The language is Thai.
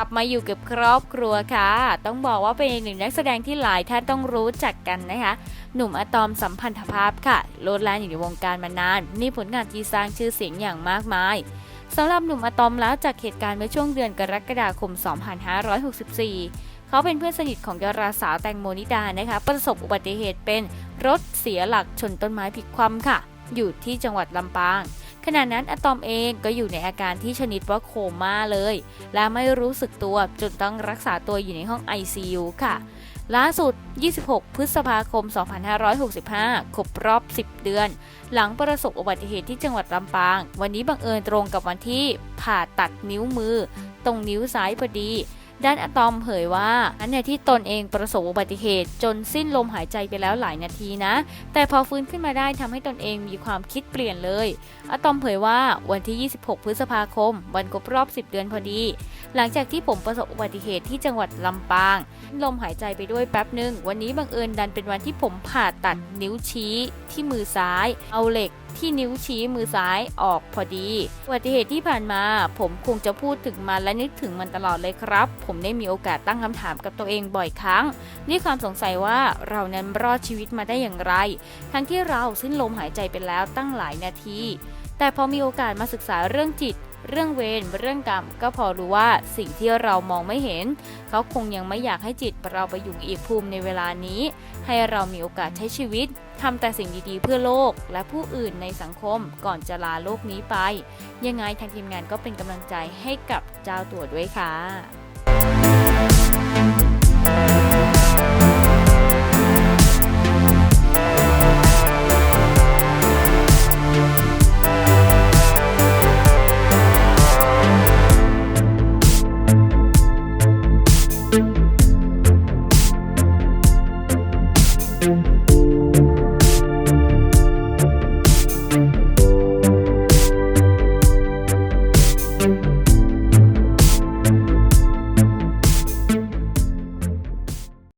กลับมาอยู่กับครอบครัวค่ะ ต้องบอกว่าเป็นอีกหนึ่งนักแสดงที่หลายท่านต้องรู้จักกันนะคะ หนุ่มอะตอมสัมพันธภาพค่ะ โลดแล่นอยู่ในวงการมานาน มีผลงานที่สร้างชื่อเสียงอย่างมากมายสำหรับหนุ่มอะตอมแล้วจากเหตุการณ์เมื่อช่วงเดือนกรกฎาคม 2564 เขาเป็นเพื่อนสนิทของดาราสาวแตงโมนิดานะคะ ประสบอุบัติเหตุเป็นรถเสียหลักชนต้นไม้พลิกคว่ำค่ะ อยู่ที่จังหวัดลำปาง ขณะนั้นอะตอมเองก็อยู่ในอาการที่ชนิดว่าโคม่าเลย และไม่รู้สึกตัวจนต้องรักษาตัวอยู่ในห้อง ICU ค่ะล่าสุด 26 พฤษภาคม 2565 ครบรอบ 10 เดือน หลังประสบอุบัติเหตุที่จังหวัดลำปาง วันนี้บังเอิญตรงกับวันที่ผ่าตัดนิ้วมือ ตรงนิ้วซ้ายพอดี ด้านอะตอมเผยว่าอันเนี่ยที่ตนเองประสบอุบัติเหตุ จนสิ้นลมหายใจไปแล้วหลายนาทีนะ แต่พอฟื้นขึ้นมาได้ทำให้ตนเองมีความคิดเปลี่ยนเลย อะตอมเผยว่าวันที่ 26 พฤษภาคม วันครบรอบ 10 เดือนพอดี หลังจากที่ผมประสบอุบัติเหตุที่จังหวัดลำปาง ลมหายใจไปด้วยแป๊บหนึ่งวันนี้บังเอิญดันเป็นวันที่ผมผ่าตัดนิ้วชี้ที่มือซ้าย เอาเหล็กที่นิ้วชี้มือซ้ายออกพอดีอุบัติเหตุที่ผ่านมา ผมคงจะพูดถึงมันและนึกถึงมันตลอดเลยครับ ผมได้มีโอกาสตั้งคำถามกับตัวเองบ่อยครั้งด้วยความสงสัยว่าเรานั้นรอดชีวิตมาได้อย่างไร ทั้งที่เราสิ้นลมหายใจไปแล้วตั้งหลายนาที แต่พอมีโอกาสมาศึกษาเรื่องจิต เรื่องเวรเรื่องกรรม ก็พอรู้ว่าสิ่งที่เรามองไม่เห็น เขาคงยังไม่อยากให้จิตเราไปอยู่อีกภูมิในเวลานี้ ให้เรามีโอกาสใช้ชีวิตทำแต่สิ่งดีๆ เพื่อโลกและผู้อื่นในสังคมก่อนจะลาโลกนี้ไป ยังไงทางทีมงานก็เป็นกำลังใจให้กับเจ้าตัวด้วยค่ะ